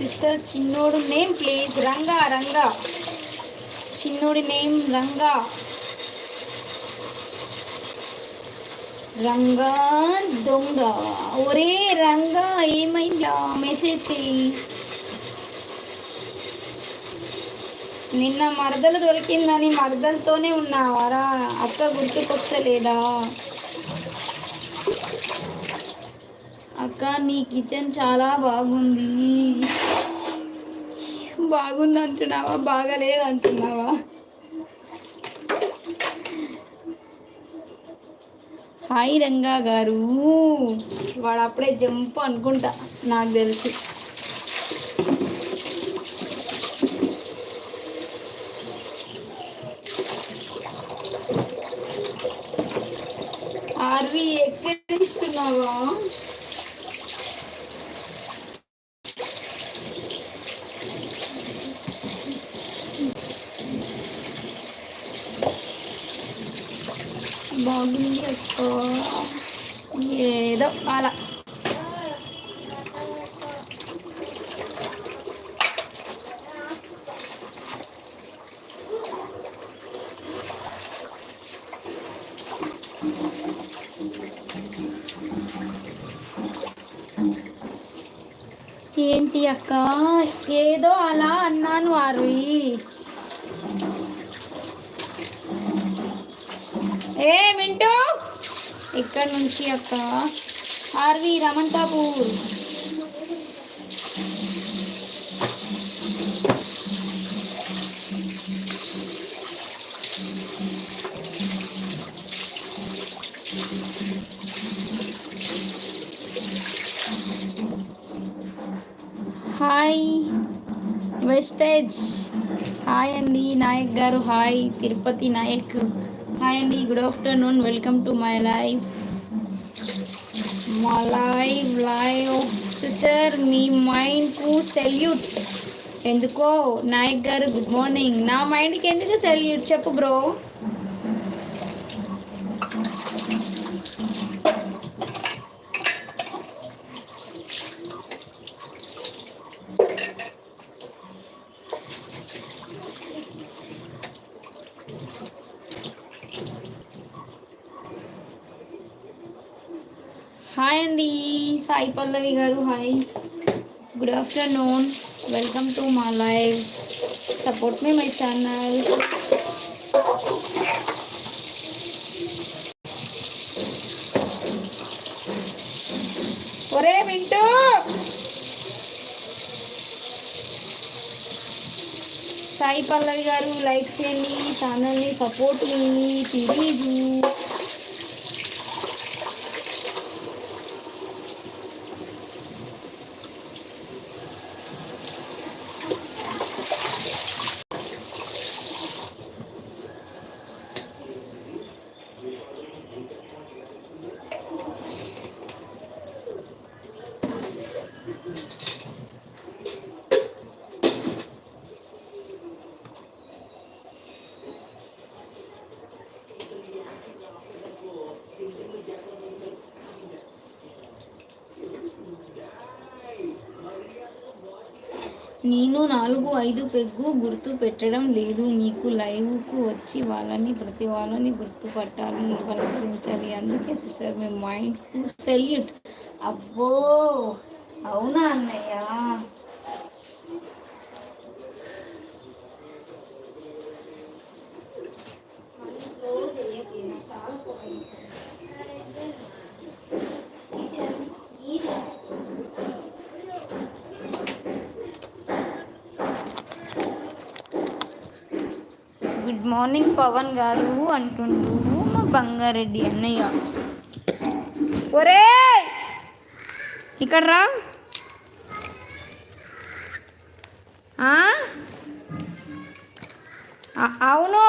Sister చిన్నోడు name please Ranga Ranga. చిన్నోడి name Ranga. Ranga దొంగ. ఒరే రంగా ఏమైందా మెసేజ్ చెయ్యి. నిన్న మరదలు దొరికిందని మరదలతోనే ఉన్నావారా? అక్క గుర్తుకొస్తలేదా? అక్క నీ కిచెన్ చాలా బాగుంది. బాగుంది అంటున్నావా బాగలేదు అంటున్నావా హాయ్ రంగా గారు. వాడు అప్పుడే జంప్ అనుకుంటా నాకు తెలిసి. ఆర్వి ఎక్కడిస్తున్నావా బాగుంది. ఎక్కువ ఏదో అలా. ఏంటి అక్క? ఏదో అలా అన్నాను ఆర్వి. ఏ మింటూ? ఇక్కడ నుంచి అక్క. ఆర్వి రమంతాపూర్. హాయ్. వెస్టేజ్ హాయ్ అండి నాయక్ గారు హాయ్ తిరుపతి నాయక్. హాయ్ అండి good afternoon welcome to my life మా లైవ్ లైవ్ సిస్టర్ మీ మైండ్కు సెల్యూట్ ఎందుకో నాయక్ గారు గుడ్ మార్నింగ్ నా మైండ్కి ఎందుకు సెల్యూట్ చెప్పు బ్రో హాయ్ అండి సాయి పల్లవి గారు hi good afternoon welcome to మా లైవ్ సపోర్ట్ మీ మై ఛానల్ ఒరే వింటూ సాయి పల్లవి గారు లైక్ చేయండి. ఛానల్ని సపోర్ట్ చేయండి. ప్లీజ్ నేను నాలుగు ఐదు పెగ్గు గుర్తు పెట్టడం లేదు. మీకు లైవ్కు వచ్చి వాళ్ళని ప్రతి వాళ్ళని గుర్తుపట్టాలి పలకరించాలి అందుకే సిస్టర్ మీ మైండ్కు సెల్యూట్. అబ్బో! అవునా అన్నయ్య? గుడ్ మార్నింగ్ పవన్ గారు అంటుండు మా బంగారెడ్డి అన్నయ్య. ఒరే ఇక్కడ రా. అవును.